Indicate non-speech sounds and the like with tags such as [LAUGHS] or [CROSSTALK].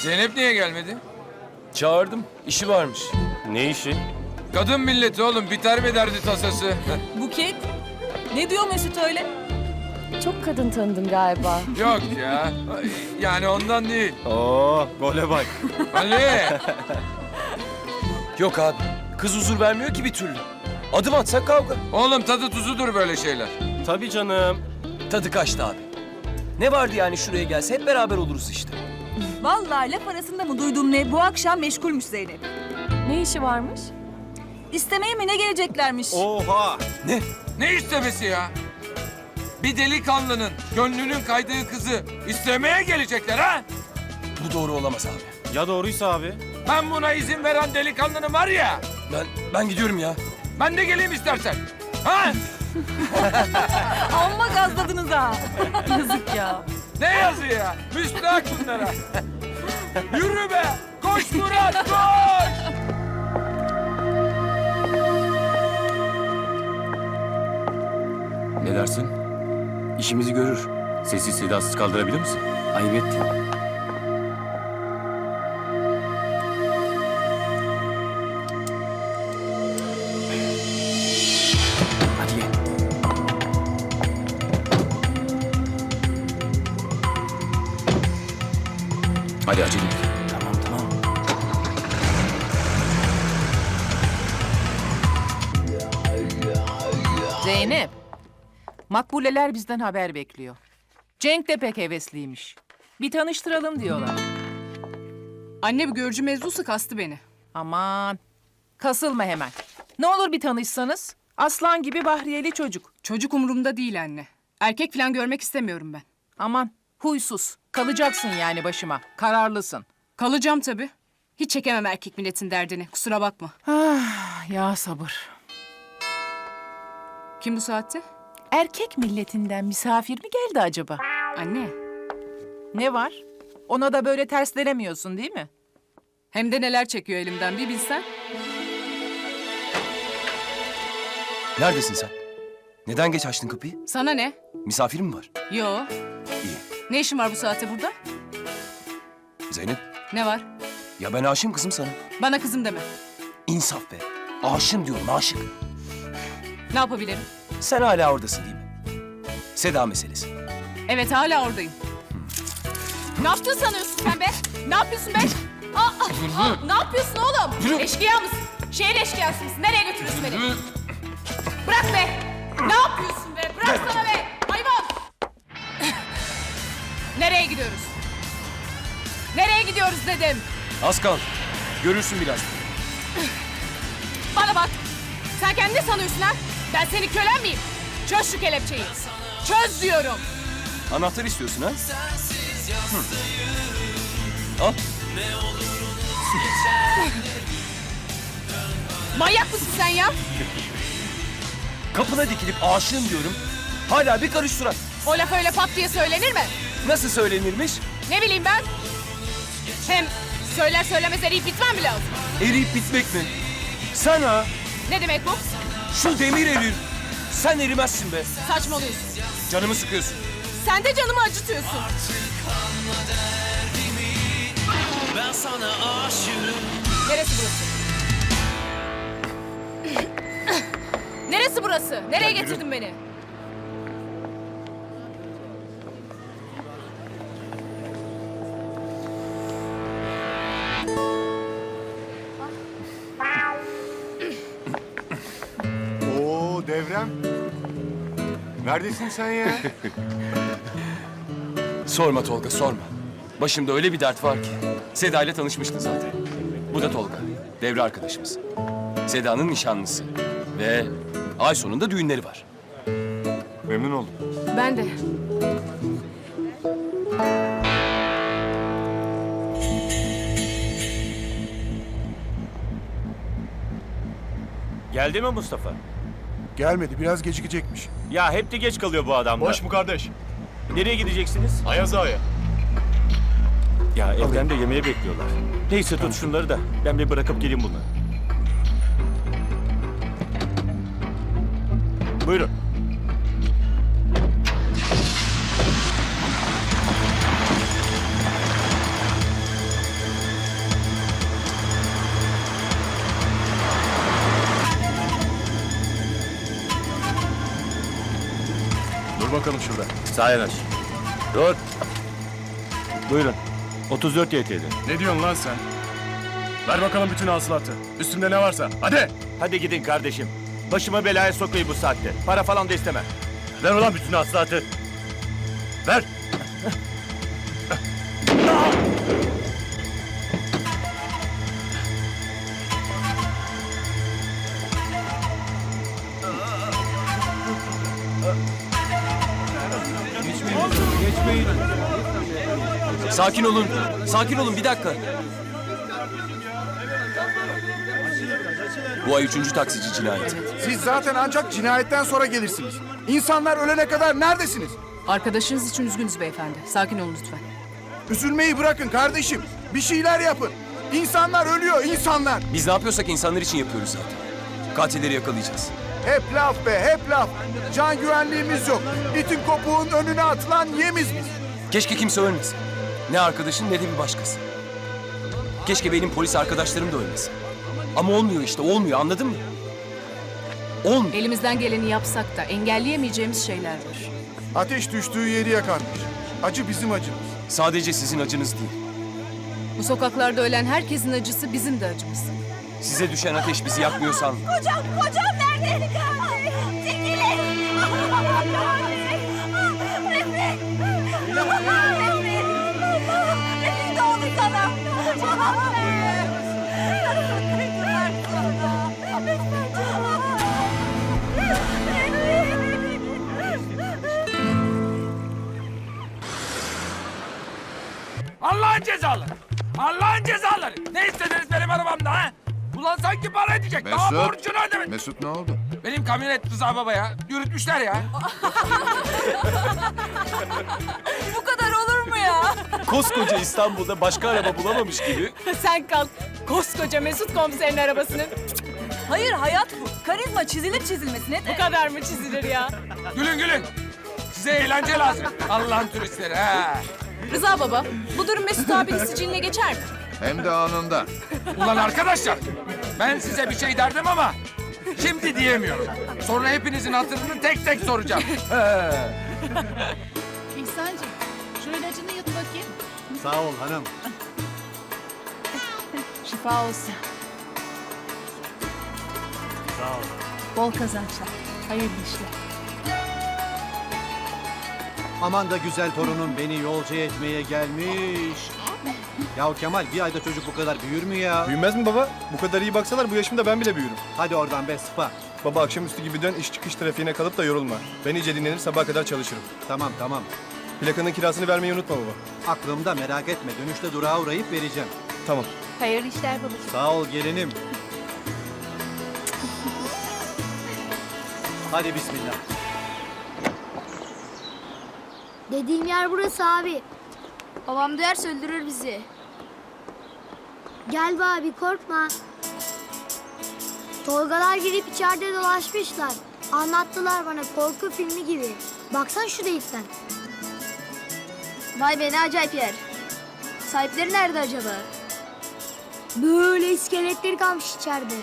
Zeynep niye gelmedi? Çağırdım. işi varmış. Ne işi? Kadın milleti oğlum biter mi derdi tasası? [LAUGHS] Buket. Ne diyor Mesut öyle? Çok kadın tanıdın galiba. [LAUGHS] Yok ya. Yani ondan değil. Oo, gole bak. [LAUGHS] Ali. Yok abi. Kız huzur vermiyor ki bir türlü. Adım atsak kavga. Oğlum tadı tuzudur böyle şeyler. Tabii canım. Tadı kaçtı abi. Ne vardı yani şuraya gelse hep beraber oluruz işte. Vallahi laf arasında mı duydum ne? Bu akşam meşgulmüş Zeynep. Ne işi varmış? İstemeye mi ne geleceklermiş? Oha! Ne? Ne istemesi ya? Bir delikanlının gönlünün kaydığı kızı istemeye gelecekler ha? Bu doğru olamaz abi. Ya doğruysa abi? Ben buna izin veren delikanlının var ya. Ben ben gidiyorum ya. Ben de geleyim istersen. Ha? [LAUGHS] Amma gazladınız ha. Yazık ya. Ne yazı ya? Müstahak bunlara. Yürü be! Koş Murat koş! Ne dersin? İşimizi görür. Sessiz sedasız kaldırabilir misin? Ayıp ettin. Zeynep. Makbuleler bizden haber bekliyor. Cenk de pek hevesliymiş. Bir tanıştıralım diyorlar. Anne bir görücü mevzusu kastı beni. Aman. Kasılma hemen. Ne olur bir tanışsanız. Aslan gibi bahriyeli çocuk. Çocuk umurumda değil anne. Erkek falan görmek istemiyorum ben. Aman huysuz. Kalacaksın yani başıma. Kararlısın. Kalacağım tabii. Hiç çekemem erkek milletin derdini. Kusura bakma. Ah, ya sabır. Kim bu saatte? Erkek milletinden misafir mi geldi acaba? Anne. Ne var? Ona da böyle terslenemiyorsun değil mi? Hem de neler çekiyor elimden bir bilsen. Neredesin sen? Neden geç açtın kapıyı? Sana ne? Misafir mi var? Yo. İyi. Ne işin var bu saatte burada? Zeynep. Ne var? Ya ben aşığım kızım sana. Bana kızım deme. İnsaf be. Aşığım diyorum aşık. Ne yapabilirim? Sen hala oradasın değil mi? Seda meselesi. Evet hala oradayım. Ne yaptın sanıyorsun sen be? Ne yapıyorsun be? Aa, aa, aa, ne yapıyorsun oğlum? Eşkıya mısın? Şehir eşkıyası mısın? Nereye götürüyorsun beni? Bırak be! Ne yapıyorsun be? Bıraksana be! Hayvan! Nereye gidiyoruz? Nereye gidiyoruz dedim. Az kal. Görürsün biraz. Bana bak. Sen kendini ne sanıyorsun ha? Ben senin kölen miyim? Çöz şu kelepçeyi. Çöz diyorum. Anahtar istiyorsun ha? Hı. Al. Manyak mısın sen ya? Kapına dikilip aşığım diyorum. Hala bir karış surat. O laf öyle pat diye söylenir mi? Nasıl söylenirmiş? Ne bileyim ben? Hem söyler söylemez eriyip bitmem mi lazım? Eriyip bitmek mi? Sana Ne demek bu? Şu demir erir. Sen erimezsin be. Saçmalıyorsun. Canımı sıkıyorsun. Sen de canımı acıtıyorsun. Neresi burası? Neresi burası? Nereye getirdin beni? Oo devrem. Neredesin sen ya? [LAUGHS] Sorma Tolga sorma. Başımda öyle bir dert var ki. Seda ile tanışmıştın zaten. Bu da Tolga. Devre arkadaşımız. Seda'nın nişanlısı. Ve ay sonunda düğünleri var. Memnun oldum. Ben de. Geldi mi Mustafa? Gelmedi biraz gecikecekmiş. Ya hep de geç kalıyor bu adam da. Boş mu kardeş? Nereye gideceksiniz? Ayaz Ağa'ya. Ya evden de yemeğe bekliyorlar. Neyse tut şunları da ben bir bırakıp geleyim bunları. Buyurun. Bakalım şurada. Sağ yanaş. Dur. Buyurun. 34 YTL. Ne diyorsun lan sen? Ver bakalım bütün hasılatı. Üstünde ne varsa. Hadi. Hadi gidin kardeşim. Başıma belaya sokayım bu saatte. Para falan da istemem. Ver ulan bütün hasılatı. Ver. [LAUGHS] Sakin olun. Sakin olun bir dakika. Bu ay üçüncü taksici cinayeti. Siz zaten ancak cinayetten sonra gelirsiniz. İnsanlar ölene kadar neredesiniz? Arkadaşınız için üzgünüz beyefendi. Sakin olun lütfen. Üzülmeyi bırakın kardeşim. Bir şeyler yapın. İnsanlar ölüyor, insanlar. Biz ne yapıyorsak insanlar için yapıyoruz zaten. Katilleri yakalayacağız. Hep laf be, hep laf. Can güvenliğimiz yok. İtin kopuğun önüne atılan yemiz biz. Keşke kimse ölmesin. Ne arkadaşın ne de bir başkası. Keşke benim polis arkadaşlarım da ölmesin. Ama olmuyor işte olmuyor anladın mı? Olmuyor. Elimizden geleni yapsak da engelleyemeyeceğimiz şeyler var. Ateş düştüğü yeri yakarmış. Acı bizim acımız. Sadece sizin acınız değil. Bu sokaklarda ölen herkesin acısı bizim de acımız. Size düşen ateş bizi yakmıyor sanmayın. Kocam, kocam nerede? Allah'ın cezaları. Allah'ın cezaları. Ne istediniz benim arabamda ha? Ulan sanki para edecek. Daha Mesut. borcunu ödemedik. Mesut ne oldu? Benim kamyonet Rıza Baba ya. Yürütmüşler ya. [LAUGHS] Bu kadar olur mu ya? Koskoca İstanbul'da başka araba bulamamış gibi [LAUGHS] Sen kalk. Koskoca Mesut komiserin arabasının Hayır hayat bu. Karizma çizilir çizilmesine de. bu kadar mı çizilir ya? Gülün gülün. Size eğlence lazım. Allah'ın turistleri ha. Rıza baba, bu durum Mesut abinin siciline geçer mi? Hem de anında. Ulan arkadaşlar. Ben size bir şey derdim ama şimdi diyemiyorum. Sonra hepinizin hatırını tek tek soracağım. İhsancığım, şu ilacını yut bakayım. Sağ ol hanım. Şifa olsun. Sağ ol. Bol kazançlar. Hayırlı işler. Aman da güzel torunum beni yolcu etmeye gelmiş. Ya Kemal bir ayda çocuk bu kadar büyür mü ya? Büyümez mi baba? Bu kadar iyi baksalar bu yaşımda ben bile büyürüm. Hadi oradan be sıpa. Baba akşamüstü gibi dön iş çıkış trafiğine kalıp da yorulma. Ben iyice dinlenir sabaha kadar çalışırım. Tamam tamam. Plakanın kirasını vermeyi unutma baba. Aklımda merak etme. Dönüşte durağa uğrayıp vereceğim. Tamam. Hayırlı işler babacığım. Sağ ol gelinim. Hadi bismillah. Dediğim yer burası abi. Babam duyarsa öldürür bizi. Gel be abi korkma. Tolgalar girip içeride dolaşmışlar. Anlattılar bana korku filmi gibi. Baksan şu delikten. Vay be ne acayip yer. Sahipleri nerede acaba? Böyle iskeletleri kalmış içeride.